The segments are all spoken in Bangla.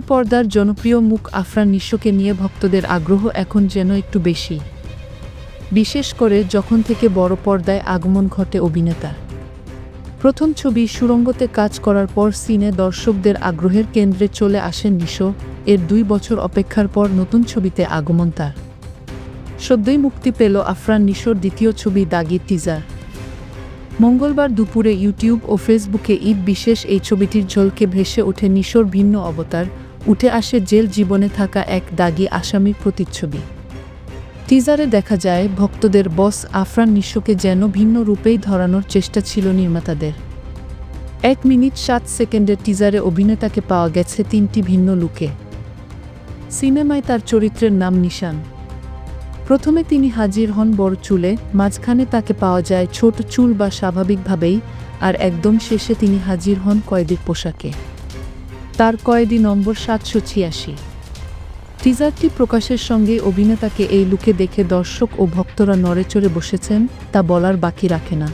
পর্দার জনপ্রিয় মুখ আফরান নিশোকে নিয়ে ভক্তদের আগ্রহ এখন যেন একটু বেশি। বিশেষ করে যখন থেকে বড় পর্দায় আগমন ঘটে অভিনেতা। প্রথম ছবি সুরঙ্গতে কাজ করার পর সিনে দর্শকদের আগ্রহের কেন্দ্রে চলে আসেন নিশো, এর দুই বছর অপেক্ষার পর নতুন ছবিতে আগমন তার। সদ্যই মুক্তি পেল আফরান নিশোর দ্বিতীয় ছবি দাগি টিজার মঙ্গলবার দুপুরে ইউটিউব ও ফেসবুকে ঈদ বিশেষ এই ছবিটির ঝলকে ভেসে ওঠে নিশোর ভিন্ন অবতার, উঠে আসে জেল জীবনে থাকা এক দাগি আসামির প্রতিচ্ছবি। টিজারে দেখা যায়, ভক্তদের বস আফরান নিশোকে যেন ভিন্ন রূপেই ধরানোর চেষ্টা ছিল নির্মাতাদের। এক মিনিট সাত সেকেন্ডের টিজারে অভিনেতাকে পাওয়া গেছে তিনটি ভিন্ন লুকে। সিনেমায় তার চরিত্রের নাম নিশান। প্রথমে তিনি হাজির হন বড় চুলে, মাঝখানে তাকে পাওয়া যায় ছোট চুল বা স্বাভাবিকভাবেই, আর একদম শেষে তিনি হাজির হন কয়েদির পোশাকে। তার কয়েদি নম্বর সাতশো ছিয়াশি। টিজারটি প্রকাশের সঙ্গে অভিনেতাকে এই লুকে দেখে দর্শক ও ভক্তরা নড়েচড়ে বসেছেন, তা বলার বাকি রাখে না।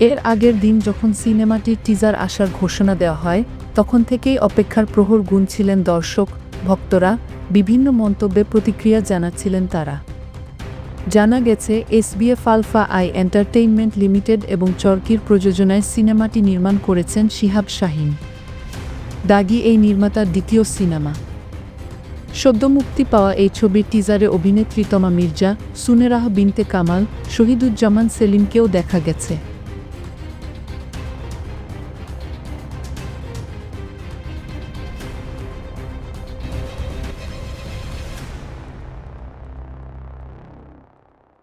এর আগের দিন যখন সিনেমাটির টিজার আসার ঘোষণা দেওয়া হয়, তখন থেকেই অপেক্ষার প্রহর গুনছিলেন দর্শক ভক্তরা বিভিন্ন মন্তব্যে প্রতিক্রিয়া জানাচ্ছিলেন তারা। জানা গেছে, SVF alpha i entertainment limited এবং চরকির প্রযোজনায় সিনেমাটি নির্মাণ করেছেন শিহাব শাহিন। দাগি এই নির্মাতার দ্বিতীয় সিনেমা। সদ্য মুক্তি পাওয়া এই ছবির টিজারে অভিনেত্রী তমা মির্জা, সুনেরাহ বিনতে কামাল, শহীদুজ্জামান সেলিমকেও দেখা গেছে।